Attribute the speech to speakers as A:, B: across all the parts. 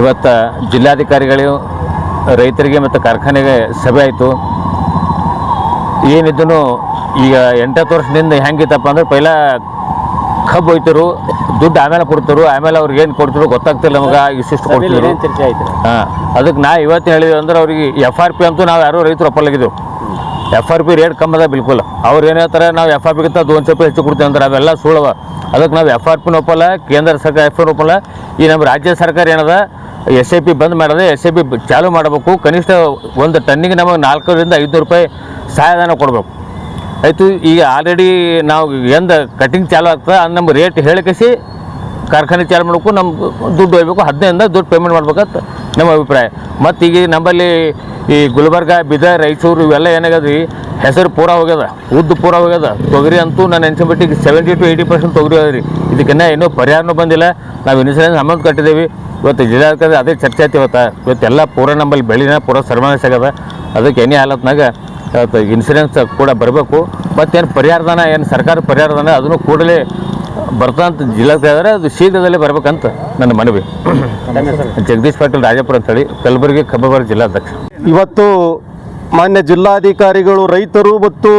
A: ಇವತ್ತು ಜಿಲ್ಲಾಧಿಕಾರಿಗಳು ರೈತರಿಗೆ ಮತ್ತು ಕಾರ್ಖಾನೆಗೆ ಸಭೆ ಆಯಿತು. ಏನಿದ್ದು ಈಗ ಎಂಟತ್ತು ವರ್ಷದಿಂದ ಹೆಂಗಿತ್ತಪ್ಪ ಅಂದ್ರೆ ಪೈಲ ಕಬ್ಬು ಹೋಯ್ತರು ದುಡ್ಡು ಆಮೇಲೆ ಕೊಡ್ತರು ಆಮೇಲೆ ಅವ್ರಿಗೆ ಏನು ಕೊಡ್ತರು ಗೊತ್ತಾಗ್ತಿಲ್ಲ ನಮಗೆ ಇಷ್ಟಿಷ್ಟು ಕೊಡ್ತಿದ್ರು. ಹಾಂ ಅದಕ್ಕೆ ನಾ ಇವತ್ತು ಹೇಳಿದ್ವಿ ಅಂದ್ರೆ ಅವ್ರಿಗೆ ಎಫ್ ಆರ್ ಪಿ ಅಂತೂ ನಾವು ಯಾರೂ ರೈತರು ಒಪ್ಪಲಾಗಿದ್ದೆವು. ಎಫ್ ಆರ್ ಪಿ ರೇಟ್ ಕಮ್ಮಿ ಅದ ಬಿಲ್ಕುಲ್. ಅವ್ರು ಏನು ಹೇಳ್ತಾರೆ, ನಾವು ಎಫ್ ಆರ್ ಪಿಗಿಂತ ದೋನ್ ರೂಪಾಯಿ ಹೆಚ್ಚು ಕೊಡ್ತೀವಿ ಅಂದ್ರೆ ಅವೆಲ್ಲ ಸುಳ್ಳವ ಅದಕ್ಕೆ ನಾವು ಎಫ್ ಆರ್ ಪಿನ ಒಪ್ಪಲ್ಲ, ಕೇಂದ್ರ ಸರ್ಕಾರ ಎಫ್ ಆರ್ ಒಪ್ಪಲ್ಲ. ಈ ನಮ್ಮ ರಾಜ್ಯ ಸರ್ಕಾರ ಏನದ ಎಸ್ ಐ ಪಿ ಬಂದ್ ಮಾಡಿದೆ ಎಸ್ ಐ ಪಿ ಚಾಲೂ ಮಾಡಬೇಕು. ಕನಿಷ್ಠ ಒಂದು ಟನ್ನಿಗೆ ನಮಗೆ ನಾಲ್ಕರಿಂದ ಐದು ರೂಪಾಯಿ ಸಹಾಯಧನ ಕೊಡಬೇಕು. ಆಯಿತು, ಈಗ ಆಲ್ರೆಡಿ ನಾವು ಎಂದ ಕಟಿಂಗ್ ಚಾಲು ಆಗ್ತದೆ, ಅದು ನಮ್ಮ ರೇಟ್ ಹೇಳಿಕಸಿ ಕಾರ್ಖಾನೆ ಚಾಲು ಮಾಡಬೇಕು ನಮ್ಗೆ ದುಡ್ಡು ಒಯ್ಬೇಕು ಹದಿನೈದಿಂದ ದುಡ್ಡು ಪೇಮೆಂಟ್ ಮಾಡ್ಬೇಕಂತ ನಮ್ಮ ಅಭಿಪ್ರಾಯ. ಮತ್ತು ಈಗ ನಮ್ಮಲ್ಲಿ ಈ ಗುಲ್ಬರ್ಗ ಬೀದರ್ ರಾಯಚೂರು ಇವೆಲ್ಲ ಏನಾಗ್ಯದ್ರಿ? ಹೆಸರು ಪೂರ ಹೋಗ್ಯದ ಉದ್ದು ಪೂರ ಹೋಗ್ಯದ. ತೊಗರಿ ಅಂತೂ ನಾನು ಅನ್ಸಿಬಿಟ್ಟಿಗೆ ಸೆವೆಂಟಿ ಟು ಏಯ್ಟಿ ಪರ್ಸೆಂಟ್ ತೊಗರಿ ರೀ. ಇದಕ್ಕಿನ್ನ ಇನ್ನೂ ಪರಿಹಾರನೂ ಬಂದಿಲ್ಲ. ನಾವು ಇನ್ಸೂರೆನ್ಸ್ ಅಮೌಂಟ್ ಕಟ್ಟಿದ್ದೀವಿ ಇವತ್ತು ಜಿಲ್ಲಾಧಿಕಾರಿ ಅದೇ ಚರ್ಚೆ ಆಯ್ತು ಇವತ್ತು. ಇವತ್ತೆಲ್ಲ ಪೂರ ನಂಬಲ್ಲಿ ಬೆಳಿನ ಪೂರ ಸರ್ವನಾಶ ಆಗ್ಯದ. ಅದಕ್ಕೆ ಎನಿ ಹಾಲತ್ನಾಗ ಇನ್ಸೂರೆನ್ಸ್ ಕೂಡ ಬರಬೇಕು. ಮತ್ತೇನು ಪರಿಹಾರದಾನ ಏನು ಸರ್ಕಾರ ಪರಿಹಾರದಾನ ಅದನ್ನು ಕೂಡಲೇ ಬರ್ತಂತ ಜಿಲ್ಲಾಧಿಕಾರಿ ಅದು ಶೀಘ್ರದಲ್ಲೇ ಬರಬೇಕಂತ ನನ್ನ ಮನವಿ. ಜಗದೀಶ್ ಪಾಟೀಲ್ ರಾಜಪುರ ಅಂತೇಳಿ ಕಲಬುರಗಿ ಕಬ್ಬಬಾರ ಜಿಲ್ಲಾಧ್ಯಕ್ಷ
B: ಇವತ್ತು ಮಾನ್ಯ ಜಿಲ್ಲಾಧಿಕಾರಿಗಳು, ರೈತರು ಮತ್ತು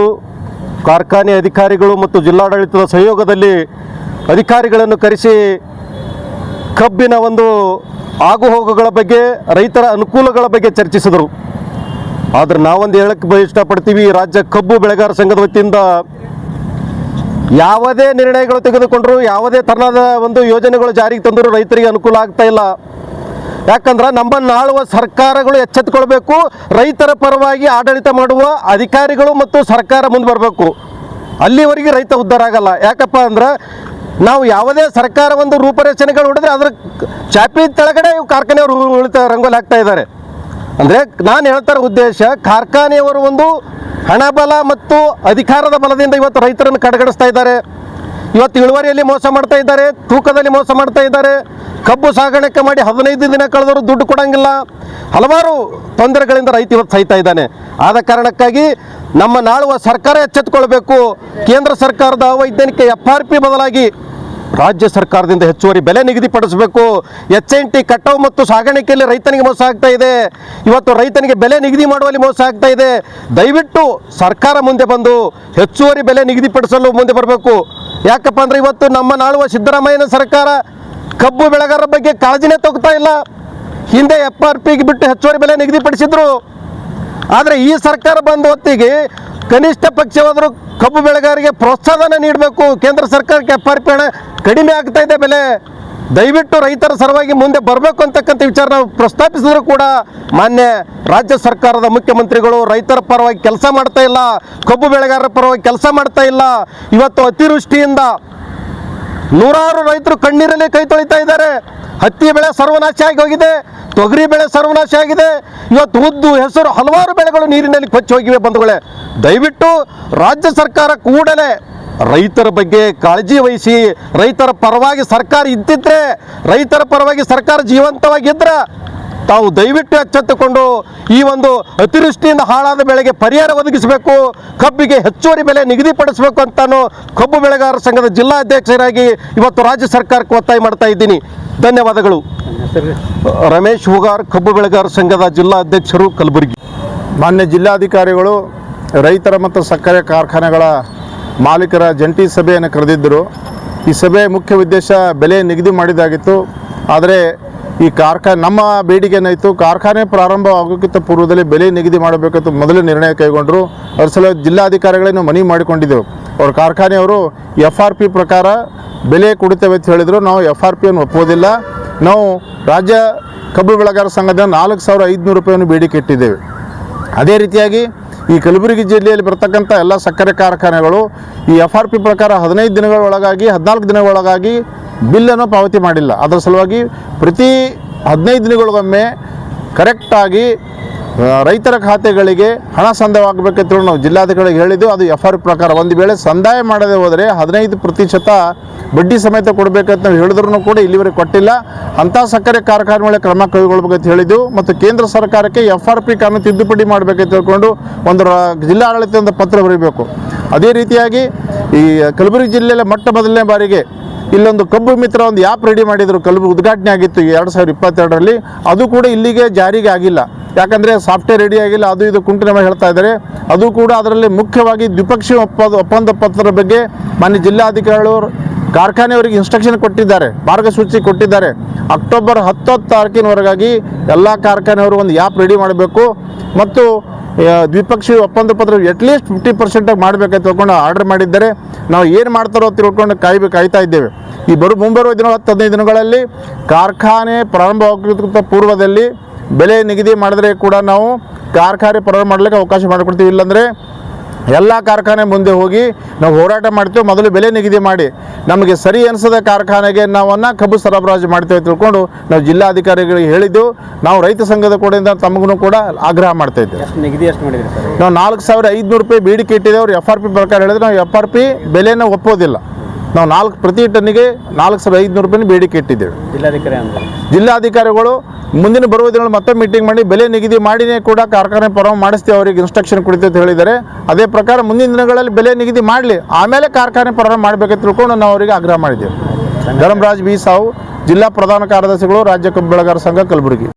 B: ಕಾರ್ಖಾನೆ ಅಧಿಕಾರಿಗಳು ಮತ್ತು ಜಿಲ್ಲಾಡಳಿತದ ಸಹಯೋಗದಲ್ಲಿ ಅಧಿಕಾರಿಗಳನ್ನು ಕರೆಸಿ ಕಬ್ಬಿನ ಒಂದು ಆಗುಹೋಗುಗಳ ಬಗ್ಗೆ, ರೈತರ ಅನುಕೂಲಗಳ ಬಗ್ಗೆ ಚರ್ಚಿಸಿದರು. ಆದರೆ ನಾವೊಂದು ಹೇಳಕ್ಕೆ ಇಷ್ಟಪಡ್ತೀವಿ, ರಾಜ್ಯ ಕಬ್ಬು ಬೆಳೆಗಾರ ಸಂಘದ ವತಿಯಿಂದ ಯಾವುದೇ ನಿರ್ಣಯಗಳು ತೆಗೆದುಕೊಂಡರು, ಯಾವುದೇ ಥರದ ಒಂದು ಯೋಜನೆಗಳು ಜಾರಿಗೆ ತಂದರೂ ರೈತರಿಗೆ ಅನುಕೂಲ ಆಗ್ತಾ ಇಲ್ಲ. ಯಾಕಂದ್ರೆ ನಮ್ಮನ್ನು ಆಳುವ ಸರ್ಕಾರಗಳು ಎಚ್ಚೆತ್ತುಕೊಳ್ಬೇಕು ರೈತರ ಪರವಾಗಿ ಆಡಳಿತ ಮಾಡುವ ಅಧಿಕಾರಿಗಳು ಮತ್ತು ಸರ್ಕಾರ ಮುಂದೆ ಬರಬೇಕು. ಅಲ್ಲಿವರೆಗೆ ರೈತ ಉದ್ಧಾರ ಆಗಲ್ಲ. ಯಾಕಪ್ಪ ಅಂದ್ರೆ ನಾವು ಯಾವುದೇ ಸರ್ಕಾರ ಒಂದು ರೂಪರೇಷಣೆಗಳು ಹೊಡೆದ್ರೆ ಅದರ ಚಾಪಿ ತೆಳಗಡೆ ಇವು ಕಾರ್ಖಾನೆಯವರು ಉಳಿತ ರಂಗೋಲಿ ಹಾಕ್ತಾ ಇದ್ದಾರೆ. ಅಂದರೆ ನಾನು ಹೇಳ್ತಾರ ಉದ್ದೇಶ, ಕಾರ್ಖಾನೆಯವರು ಒಂದು ಹಣಬಲ ಮತ್ತು ಅಧಿಕಾರದ ಬಲದಿಂದ ಇವತ್ತು ರೈತರನ್ನು ಕಡೆಗಣಿಸ್ತಾ ಇದ್ದಾರೆ. ಇವತ್ತು ಇಳುವರಿಯಲ್ಲಿ ಮೋಸ ಮಾಡ್ತಾ ಇದ್ದಾರೆ, ತೂಕದಲ್ಲಿ ಮೋಸ ಮಾಡ್ತಾ ಇದ್ದಾರೆ. ಕಬ್ಬು ಸಾಗಾಣಿಕೆ ಮಾಡಿ ಹದಿನೈದು ದಿನ ಕಳೆದರೂ ದುಡ್ಡು ಕೊಡಂಗಿಲ್ಲ. ಹಲವಾರು ತೊಂದರೆಗಳಿಂದ ರೈತ ಇವತ್ತು ಸಹಿತಾ ಇದ್ದಾನೆ. ಆದ ಕಾರಣಕ್ಕಾಗಿ ನಮ್ಮ ನಾಳುವ ಸರ್ಕಾರ ಎಚ್ಚೆತ್ತುಕೊಳ್ಬೇಕು. ಕೇಂದ್ರ ಸರ್ಕಾರದ ವೈಜ್ಞಾನಿಕ ಎಫ್ ಆರ್ ಪಿ ಬದಲಾಗಿ ರಾಜ್ಯ ಸರ್ಕಾರದಿಂದ ಹೆಚ್ಚುವರಿ ಬೆಲೆ ನಿಗದಿಪಡಿಸಬೇಕು. ಎಚ್ ಎನ್ ಟಿ ಕಟಾವು ಮತ್ತು ಸಾಗಾಣಿಕೆಯಲ್ಲಿ ರೈತನಿಗೆ ಮೋಸ ಆಗ್ತಾ ಇದೆ. ಇವತ್ತು ರೈತನಿಗೆ ಬೆಲೆ ನಿಗದಿ ಮಾಡುವಲ್ಲಿ ಮೋಸ ಆಗ್ತಾ ಇದೆ. ದಯವಿಟ್ಟು ಸರ್ಕಾರ ಮುಂದೆ ಬಂದು ಹೆಚ್ಚುವರಿ ಬೆಲೆ ನಿಗದಿಪಡಿಸಲು ಮುಂದೆ ಬರಬೇಕು. ಯಾಕಪ್ಪ ಅಂದ್ರೆ ಇವತ್ತು ನಮ್ಮ ನಾಳುವ ಸಿದ್ದರಾಮಯ್ಯನ ಸರ್ಕಾರ ಕಬ್ಬು ಬೆಳೆಗಾರರ ಬಗ್ಗೆ ಕಾಳಜಿನೇ ತಗೋತಾ ಇಲ್ಲ. ಹಿಂದೆ ಎಫ್ ಆರ್ ಪಿಗೆ ಬಿಟ್ಟು ಹೆಚ್ಚುವರಿ ಬೆಲೆ ನಿಗದಿಪಡಿಸಿದ್ರು. ಆದರೆ ಈ ಸರ್ಕಾರ ಬಂದ ಹೊತ್ತಿಗೆ ಕನಿಷ್ಠ ಪಕ್ಷವಾದರೂ ಕಬ್ಬು ಬೆಳೆಗಾರರಿಗೆ ಪ್ರೋತ್ಸಾಹನ ನೀಡಬೇಕು. ಕೇಂದ್ರ ಸರ್ಕಾರಕ್ಕೆ ಎಫ್ ಆರ್ ಪಿ ಹಣ ಕಡಿಮೆ ಆಗ್ತಾ ಇದೆ ಬೆಲೆ. ದಯವಿಟ್ಟು ರೈತರ ಸರವಾಗಿ ಮುಂದೆ ಬರಬೇಕು ಅಂತಕ್ಕಂಥ ವಿಚಾರ ನಾವು ಪ್ರಸ್ತಾಪಿಸಿದ್ರು ಕೂಡ ಮಾನ್ಯ ರಾಜ್ಯ ಸರ್ಕಾರದ ಮುಖ್ಯಮಂತ್ರಿಗಳು ರೈತರ ಪರವಾಗಿ ಕೆಲಸ ಮಾಡ್ತಾ ಇಲ್ಲ, ಕಬ್ಬು ಬೆಳೆಗಾರರ ಪರವಾಗಿ ಕೆಲಸ ಮಾಡ್ತಾ ಇಲ್ಲ. ಇವತ್ತು ಅತಿವೃಷ್ಟಿಯಿಂದ ನೂರಾರು ರೈತರು ಕಣ್ಣೀರಲ್ಲಿ ಕೈ ತೊಳಿತಾ ಇದ್ದಾರೆ. ಹತ್ತಿ ಬೆಳೆ ಸರ್ವನಾಶ ಆಗಿ ತೊಗರಿ ಬೆಳೆ ಸರ್ವನಾಶ ಆಗಿದೆ. ಇವತ್ತು ಉದ್ದು ಹೆಸರು ಹಲವಾರು ಬೆಳೆಗಳು ನೀರಿನಲ್ಲಿ ಕೊಚ್ಚಿ ಹೋಗಿವೆ ಬಂಧುಗಳೇ. ದಯವಿಟ್ಟು ರಾಜ್ಯ ಸರ್ಕಾರ ಕೂಡಲೇ ರೈತರ ಬಗ್ಗೆ ಕಾಳಜಿ ವಹಿಸಿ, ರೈತರ ಪರವಾಗಿ ಸರ್ಕಾರ ಇದ್ದಿದ್ರೆ, ರೈತರ ಪರವಾಗಿ ಸರ್ಕಾರ ಜೀವಂತವಾಗಿದ್ದರೆ ತಾವು ದಯವಿಟ್ಟು ಎಚ್ಚೆತ್ತುಕೊಂಡು ಈ ಒಂದು ಅತಿವೃಷ್ಟಿಯಿಂದ ಹಾಳಾದ ಬೆಳೆಗೆ ಪರಿಹಾರ ಒದಗಿಸಬೇಕು, ಕಬ್ಬಿಗೆ ಹೆಚ್ಚುವರಿ ಬೆಲೆ ನಿಗದಿಪಡಿಸಬೇಕು ಅಂತಾನು ಕಬ್ಬು ಬೆಳೆಗಾರರ ಸಂಘದ ಜಿಲ್ಲಾ ಅಧ್ಯಕ್ಷರಾಗಿ ಇವತ್ತು ರಾಜ್ಯ ಸರ್ಕಾರಕ್ಕೆ ಒತ್ತಾಯ ಮಾಡ್ತಾ ಇದ್ದೀನಿ. ಧನ್ಯವಾದಗಳು. ರಮೇಶ್ ಹುಗಾರ್, ಕಬ್ಬು ಬೆಳೆಗಾರರ ಸಂಘದ ಜಿಲ್ಲಾ ಅಧ್ಯಕ್ಷರು ಕಲಬುರಗಿ.
C: ಮಾನ್ಯ ಜಿಲ್ಲಾಧಿಕಾರಿಗಳು, ರೈತರ ಮತ್ತು ಸಕ್ಕರೆ ಕಾರ್ಖಾನೆಗಳ ಮಾಲೀಕರ ಜಂಟಿ ಸಭೆಯನ್ನು ಕರೆದಿದ್ದರು. ಈ ಸಭೆ ಮುಖ್ಯ ಉದ್ದೇಶ ಬೆಲೆ ನಿಗದಿ ಮಾಡಿದಾಗಿತ್ತು ಆದರೆ ಈ ಕಾರ್ಖಾನೆ ನಮ್ಮ ಬೇಡಿಕೆ ಏನಾಯಿತು ಕಾರ್ಖಾನೆ ಪ್ರಾರಂಭ ಆಗೋಕ್ಕಿಂತ ಪೂರ್ವದಲ್ಲಿ ಬೆಲೆ ನಿಗದಿ ಮಾಡಬೇಕಂತ ಮೊದಲು ನಿರ್ಣಯ ಕೈಗೊಂಡರು. ಅದ್ರ ಸಲ ಜಿಲ್ಲಾಧಿಕಾರಿಗಳೇನು ಮನವಿ ಮಾಡಿಕೊಂಡಿದ್ದೆವು ಅವ್ರ ಕಾರ್ಖಾನೆಯವರು ಎಫ್ ಆರ್ ಪಿ ಪ್ರಕಾರ ಬೆಲೆ ಕೊಡುತ್ತೇವೆ ಅಂತ ಹೇಳಿದರು. ನಾವು ಎಫ್ ಆರ್ ಪಿಯನ್ನು ಒಪ್ಪೋದಿಲ್ಲ ನಾವು ರಾಜ್ಯ ಕಬ್ಬು ಬೆಳೆಗಾರ ಸಂಘದ ನಾಲ್ಕು ಸಾವಿರ ಐದುನೂರು ರೂಪಾಯಿಯನ್ನು ಬೇಡಿಕೆ ಇಟ್ಟಿದ್ದೇವೆ. ಅದೇ ರೀತಿಯಾಗಿ ಈ ಕಲಬುರಗಿ ಜಿಲ್ಲೆಯಲ್ಲಿ ಬರ್ತಕ್ಕಂಥ ಎಲ್ಲ ಸಕ್ಕರೆ ಕಾರ್ಖಾನೆಗಳು ಈ ಎಫ್ ಆರ್ ಪಿ ಪ್ರಕಾರ ಹದಿನೈದು ದಿನಗಳ ಒಳಗಾಗಿ, ಹದಿನಾಲ್ಕು ದಿನಗಳೊಳಗಾಗಿ ಬಿಲ್ಲನ್ನು ಪಾವತಿ ಮಾಡಿಲ್ಲ. ಅದರ ಸಲುವಾಗಿ ಪ್ರತಿ ಹದಿನೈದು ದಿನಗಳಿಗೊಮ್ಮೆ ಕರೆಕ್ಟಾಗಿ ರೈತರ ಖಾತೆಗಳಿಗೆ ಹಣ ಸಂದಾಯವಾಗಬೇಕಂತೇಳಿ ನಾವು ಜಿಲ್ಲಾಧಿಕಾರಿಗೆ ಹೇಳಿದ್ದು, ಅದು ಎಫ್ ಆರ್ ಪ್ರಕಾರ ಒಂದು ವೇಳೆ ಸಂದಾಯ ಮಾಡದೆ ಹೋದರೆ ಹದಿನೈದು ಪ್ರತಿಶತ ಬಡ್ಡಿ ಸಮೇತ ಕೊಡಬೇಕಂತ ನಾವು ಹೇಳಿದ್ರು ಕೂಡ ಇಲ್ಲಿವರೆಗೆ ಕೊಟ್ಟಿಲ್ಲ. ಅಂಥ ಸಕ್ಕರೆ ಕಾರ್ಖಾನೆಗಳ ಕ್ರಮ ಕೈಗೊಳ್ಬೇಕಂತ ಹೇಳಿದ್ದು ಮತ್ತು ಕೇಂದ್ರ ಸರ್ಕಾರಕ್ಕೆ ಎಫ್ ಆರ್ ಪಿ ಕಾನೂನು ತಿದ್ದುಪಡಿ ಮಾಡಬೇಕಂತ ಹೇಳ್ಕೊಂಡು ಒಂದು ಜಿಲ್ಲಾ ಜಿಲ್ಲಾಡಳಿತದಿಂದ ಪತ್ರ ಬರೀಬೇಕು. ಅದೇ ರೀತಿಯಾಗಿ ಈ ಕಲಬುರಗಿ ಜಿಲ್ಲೆಯಲ್ಲಿ ಮೊಟ್ಟ ಮೊದಲನೇ ಬಾರಿಗೆ ಇಲ್ಲೊಂದು ಕಬ್ಬು ಮಿತ್ರ ಒಂದು ಆ್ಯಪ್ ರೆಡಿ ಮಾಡಿದರು, ಕಲ್ಬು ಉದ್ಘಾಟನೆ ಆಗಿತ್ತು ಎರಡು ಸಾವಿರದ ಇಪ್ಪತ್ತೆರಡರಲ್ಲಿ. ಅದು ಕೂಡ ಇಲ್ಲಿಗೆ ಜಾರಿಗೆ ಆಗಿಲ್ಲ. ಯಾಕಂದರೆ ಸಾಫ್ಟ್ವೇರ್ ರೆಡಿ ಆಗಿಲ್ಲ, ಅದು ಇದು ಕುಂಟಿನ ಮೇಲೆ ಹೇಳ್ತಾ ಇದ್ದಾರೆ. ಅದು ಕೂಡ ಅದರಲ್ಲಿ ಮುಖ್ಯವಾಗಿ ದ್ವಿಪಕ್ಷೀಯ ಒಪ್ಪಂದ ಒಪ್ಪಂದ ಪತ್ರದ ಬಗ್ಗೆ ಮಾನ್ಯ ಜಿಲ್ಲಾಧಿಕಾರಿಗಳು ಕಾರ್ಖಾನೆಯವರಿಗೆ ಇನ್ಸ್ಟ್ರಕ್ಷನ್ ಕೊಟ್ಟಿದ್ದಾರೆ, ಮಾರ್ಗಸೂಚಿ ಕೊಟ್ಟಿದ್ದಾರೆ. ಅಕ್ಟೋಬರ್ ಹತ್ತೊತ್ತು ತಾರೀಕಿನವರೆಗಾಗಿ ಎಲ್ಲ ಕಾರ್ಖಾನೆಯವರು ಒಂದು ಆ್ಯಪ್ ರೆಡಿ ಮಾಡಬೇಕು. ಮತ್ತು ದ್ವಿಪಕ್ಷೀಯ ಒಪ್ಪಂದ ಪತ್ರ ಅಟ್ಲೀಸ್ಟ್ ಫಿಫ್ಟಿ ಪರ್ಸೆಂಟಾಗಿ ಮಾಡಬೇಕಂತ ತಿಳ್ಕೊಂಡು ಆರ್ಡರ್ ಮಾಡಿದ್ದರೆ. ನಾವು ಏನು ಮಾಡ್ತಾರೋ ತಿಳ್ಕೊಂಡು ಕಾಯ್ಬೇಕು ಕಾಯ್ತಾ ಇದ್ದೇವೆ. ಈ ಬರು ಮುಂಬರುವ ದಿನ, ಹತ್ತು, ಹದಿನೈದು ದಿನಗಳಲ್ಲಿ ಕಾರ್ಖಾನೆ ಪ್ರಾರಂಭವಾಗೋದಕ್ಕಿಂತ ಪೂರ್ವದಲ್ಲಿ ಬೆಲೆ ನಿಗದಿ ಮಾಡಿದ್ರೆ ಕೂಡ ನಾವು ಕಾರ್ಖಾನೆ ಪ್ರಾರಂಭ ಮಾಡಲಿಕ್ಕೆ ಅವಕಾಶ ಮಾಡಿಕೊಡ್ತೀವಿ. ಇಲ್ಲಾಂದರೆ ಎಲ್ಲ ಕಾರ್ಖಾನೆ ಮುಂದೆ ಹೋಗಿ ನಾವು ಹೋರಾಟ ಮಾಡ್ತೇವೆ ಮೊದಲು ಬೆಲೆ ನಿಗದಿ ಮಾಡಿ. ನಮಗೆ ಸರಿ ಅನಿಸದ ಕಾರ್ಖಾನೆಗೆ ನಾವನ್ನು ಕಬ್ಬು ಸರಬರಾಜು ಮಾಡ್ತೇವೆ ತಿಳ್ಕೊಂಡು ನಾವು ಜಿಲ್ಲಾಧಿಕಾರಿಗಳಿಗೆ ಹೇಳಿದ್ದು ನಾವು ರೈತ ಸಂಘದ ಕಡೆಯಿಂದ ತಮಗೂ ಕೂಡ ಆಗ್ರಹ ಮಾಡ್ತಾ ಇದ್ದೇವೆ.
D: ನಿಗದಿ ಎಷ್ಟು ಮಾಡಿದ್ರಿ
C: ನಾವು ನಾಲ್ಕು ಸಾವಿರ ಐದುನೂರು ರೂಪಾಯಿ ಬೇಡಿಕೆ ಇಟ್ಟಿದ್ದೇವೆ ಅವ್ರು ಎಫ್ ಆರ್ ಪಿ ಪ್ರಕಾರ ಹೇಳಿದ್ರೆ ನಾವು ಎಫ್ ಆರ್ ಪಿ ಬೆಲೆನ ಒಪ್ಪೋದಿಲ್ಲ. ನಾವು ನಾಲ್ಕು ಪ್ರತಿ ಟನ್ನಿಗೆ ನಾಲ್ಕು ಸಾವಿರ ಐದುನೂರು ರೂಪಾಯಿ ಬೇಡಿಕೆ ಇಟ್ಟಿದ್ದೇವೆ.
D: ಜಿಲ್ಲಾಧಿಕಾರಿ ಅಂದ್ರೆ?
C: ಜಿಲ್ಲಾಧಿಕಾರಿಗಳು ಮುಂದಿನ ಬರುವ ದಿನಗಳು ಮತ್ತೆ ಮೀಟಿಂಗ್ ಮಾಡಿ ಬೆಲೆ ನಿಗದಿ ಮಾಡಿನೇ ಕೂಡ ಕಾರ್ಖಾನೆ ಪ್ರಾರಂಭ ಮಾಡಿಸ್ತೇವೆ ಅವರಿಗೆ ಇನ್ಸ್ಟ್ರಕ್ಷನ್ ಕೊಡ್ತೇವೆ ಅಂತ ಹೇಳಿದ್ದಾರೆ. ಅದೇ ಪ್ರಕಾರ ಮುಂದಿನ ದಿನಗಳಲ್ಲಿ ಬೆಲೆ ನಿಗದಿ ಮಾಡಲಿ ಆಮೇಲೆ ಕಾರ್ಖಾನೆ ಪ್ರಾರಂಭ ಮಾಡಬೇಕಂತ ತಿಳ್ಕೊಂಡು ನಾವು ಅವರಿಗೆ ಆಗ್ರಹ ಮಾಡಿದ್ದೇವೆ. ಧರ್ಮರಾಜ್ ಬಿ ಸಾವು ಜಿಲ್ಲಾ ಪ್ರಧಾನ ಕಾರ್ಯದರ್ಶಿಗಳು ರಾಜ್ಯ ಕಬ್ಬು ಬೆಳೆಗಾರ ಸಂಘ ಕಲಬುರಗಿ.